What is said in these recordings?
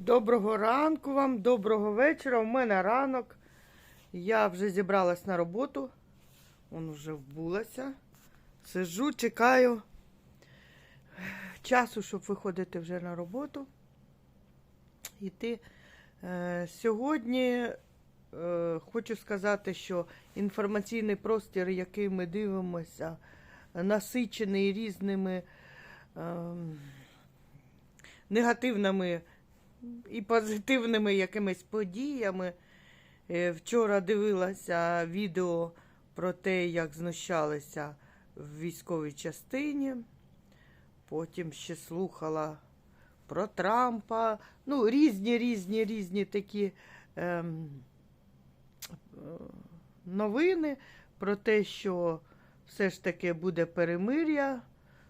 Доброго ранку вам, доброго вечора. У мене ранок. Я вже зібралась на роботу. Он вже вбулася. Сижу, чекаю часу, щоб виходити вже на роботу. Іти. Е, сьогодні е, хочу сказати, що інформаційний простір, який ми дивимося, насичений різними ем, негативними і позитивними якимись подіями. Е, Вчора дивилася відео про те, як знущалися в військовій частині. Потім ще слухала про Трампа. Ну, різні, різні, різні такі ем, е, новини про те, що все ж таки буде перемир'я.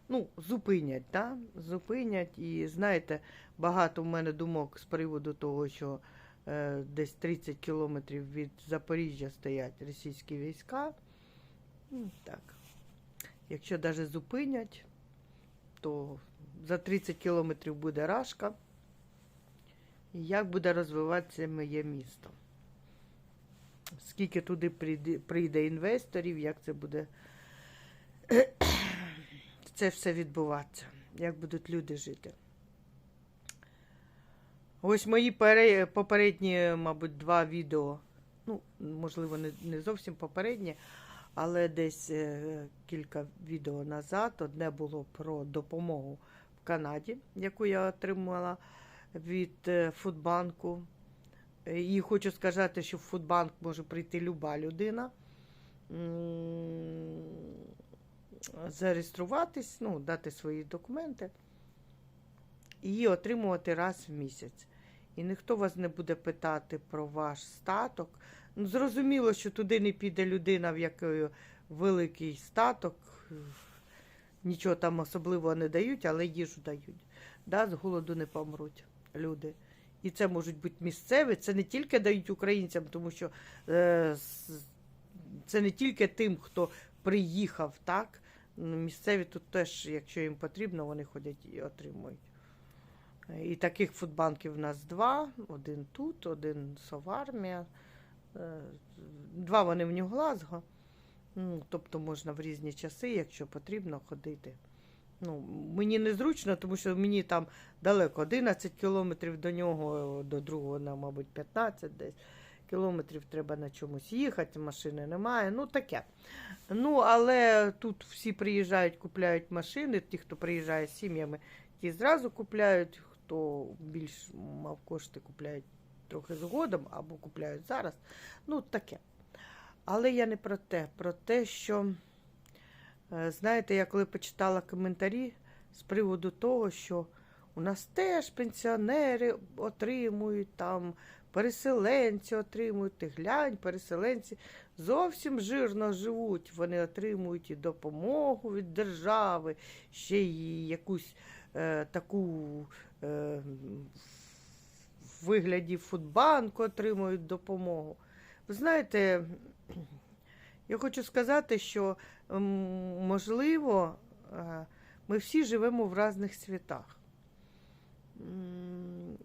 Ну, зупинять, так? Зупинять. І знаєте, багато в мене думок з приводу того, що е, десь 30 кілометрів від Запоріжжя стоять російські війська. Ну, так. Якщо навіть зупинять, то за 30 кілометрів буде Рашка. І як буде розвиватися моє місто? Скільки туди прийде, прийде інвесторів, як це буде це все відбуватися, як будуть люди жити. Ось мої пере- попередні, мабуть, два відео. Ну, можливо, не, зовсім попередні, але десь е, кілька відео назад. Одне було про допомогу в Канаді, яку я отримала від е, Фудбанку. І хочу сказати, що в Фудбанк може прийти люба людина. Зареєструватись, ну, дати свої документи і отримувати раз в місяць. І ніхто вас не буде питати про ваш статок. Ну, зрозуміло, що туди не піде людина, в якої великий статок, нічого там особливого не дають, але їжу дають. Да, з голоду не помруть люди. І це можуть бути місцеві, це не тільки дають українцям, тому що е, це не тільки тим, хто приїхав, так? Ну, Місцеві тут теж, якщо їм потрібно, вони ходять і отримують. І таких фудбанків у нас два: один тут, один Совармія. Е, Два вони в Нью-Глазго. Ну, тобто можна в різні часи, якщо потрібно, ходити. Ну, мені незручно, тому що мені там далеко 11 кілометрів до нього, до другого, мабуть, 15 десь кілометрів треба на чомусь їхати, машини немає. Ну, таке. Ну, але тут всі приїжджають, купляють машини. Ті, хто приїжджає з сім'ями, ті зразу купляють. Хто більш мав кошти, купляють трохи згодом або купляють зараз. Ну, таке. Але я не про те, про те, що, е, знаєте, я коли почитала коментарі з приводу того, що у нас теж пенсіонери отримують там, переселенці отримують, ти глянь, переселенці зовсім жирно живуть. Вони отримують і допомогу від держави, ще й якусь е, таку е, в вигляді Фудбанку отримують допомогу. Ви знаєте, я хочу сказати, що можливо, е, ми всі живемо в різних світах.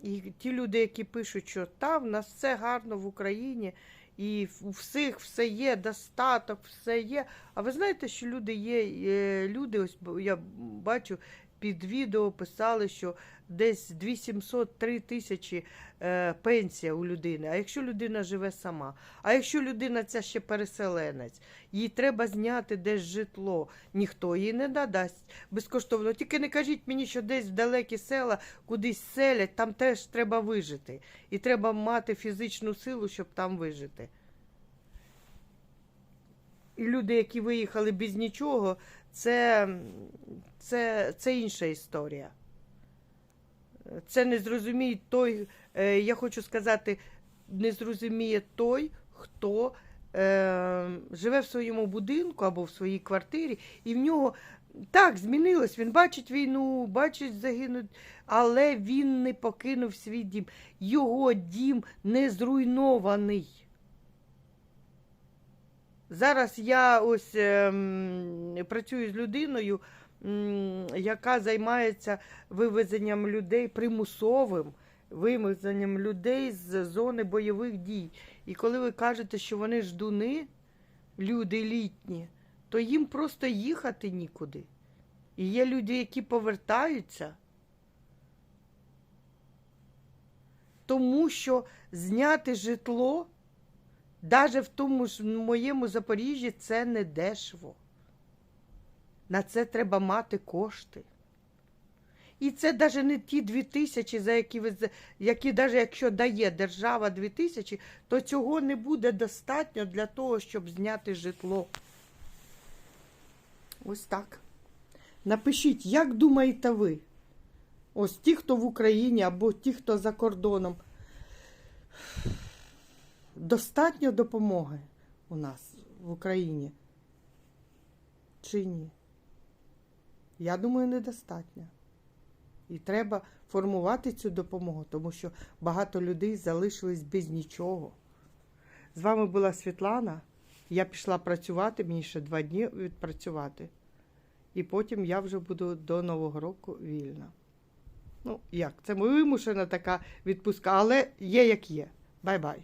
І ті люди, які пишуть, що там в нас все гарно в Україні, і у всіх все є, достаток, все є. А ви знаєте, що люди є, е, люди, ось я бачу, під відео писали, що десь 2700-3 тисячі е, пенсія у людини. А якщо людина живе сама, а якщо людина ця ще переселенець, їй треба зняти десь житло, ніхто їй не надасть безкоштовно. Тільки не кажіть мені, що десь в далекі села кудись селять, там теж треба вижити. І треба мати фізичну силу, щоб там вижити. І люди, які виїхали без нічого, це, це, це інша історія. Це не зрозуміє той, е, я хочу сказати, не зрозуміє той, хто е, живе в своєму будинку або в своїй квартирі, і в нього так змінилось. Він бачить війну, бачить загинуть, але він не покинув свій дім. Його дім не зруйнований. Зараз я ось ем, працюю з людиною, яка займається вивезенням людей примусовим вимазанням людей з зони бойових дій. І коли ви кажете, що вони ждуни, люди літні, то їм просто їхати нікуди. І є люди, які повертаються. Тому що зняти житло, навіть в тому ж моєму Запоріжжі, це не дешево. На це треба мати кошти. І це навіть не ті дві тисячі, за які ви які, навіть якщо дає держава дві тисячі, то цього не буде достатньо для того, щоб зняти житло. Ось так. Напишіть, як думаєте ви? Ось ті, хто в Україні або ті, хто за кордоном. Достатньо допомоги у нас в Україні? Чи ні? Я думаю, недостатньо. І треба формувати цю допомогу, тому що багато людей залишились без нічого. З вами була Світлана. Я пішла працювати, мені ще два дні відпрацювати. І потім я вже буду до Нового року вільна. Ну, як? Це вимушена така відпустка, але є як є. Бай-бай.